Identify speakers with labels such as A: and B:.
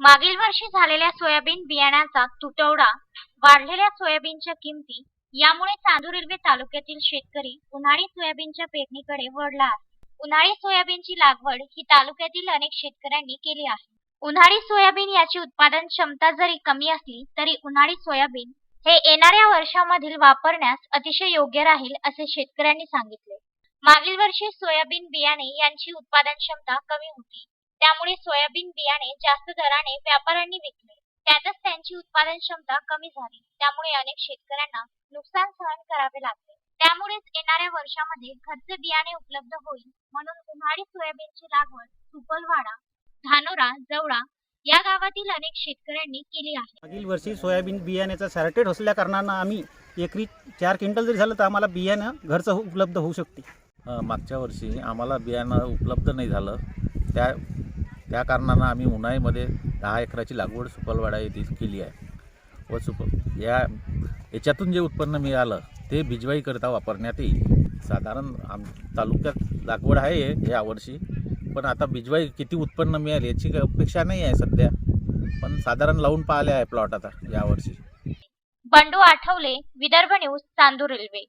A: मागील वर्षी झालेल्या सोयाबीन बियाण्याचा तुटवडा वाढलेल्या सोयाबीनच्या किमती यामुळे चांदूर रेल्वे तालुक्यातील शेतकरी उन्हाळी सोयाबीनच्या पेरणीकडे वळला आहे. उन्हाळी सोयाबीनची लागवड ही तालुक्यातील अनेक शेतकऱ्यांनी केली आहे. उन्हाळी सोयाबीन याची उत्पादन क्षमता जरी कमी असली तरी उन्हाळी सोयाबीन हे येणाऱ्या वर्षामधील वापरण्यास अतिशय योग्य राहील असे शेतकऱ्यांनी सांगितले. मागील वर्षी सोयाबीन बियाणे यांची उत्पादन क्षमता कमी होती. त्यामुळे सोयाबीन बियाणे जास्त दराने व्यापाऱ्यांनी विकले. त्यातच त्यांची उत्पादन क्षमता कमी झाली. त्यामुळे अनेक शेतकऱ्यांना नुकसान सहन करावे लागले. त्यामुळेच येणाऱ्या वर्षामध्ये घरचे बियाणे उपलब्ध होईल म्हणून उन्हाळी सोयाबीनची लागवड सुपलवाडा धानोरा जवळा या गावातील अनेक शेतकऱ्यांनी केली आहे.
B: मागील वर्षी सोयाबीन बियाण्याचा शॉर्टेज असल्या कारणानं आम्ही एकरी चार क्विंटल जरी झालं तर आम्हाला बियाणं घरचं उपलब्ध होऊ शकते.
C: मागच्या वर्षी आम्हाला बियाणं उपलब्ध नाही झालं. त्या त्या कारणानं आम्ही उन्हाळ्यामध्ये दहा एकराची लागवड सुपलवाडा येथे केली आहे. व सुप या याच्यातून जे उत्पन्न मिळालं ते भिजवाईकरिता वापरण्यात येईल. साधारण आम तालुक्यात लागवड आहे यावर्षी पण आता भिजवाई किती उत्पन्न मिळेल याची अपेक्षा नाही आहे सध्या. पण साधारण लावून पाहिले आहे प्लॉट आता यावर्षी
A: बंडू आठवले विदर्भ न्यूज चांदूर रेल्वे.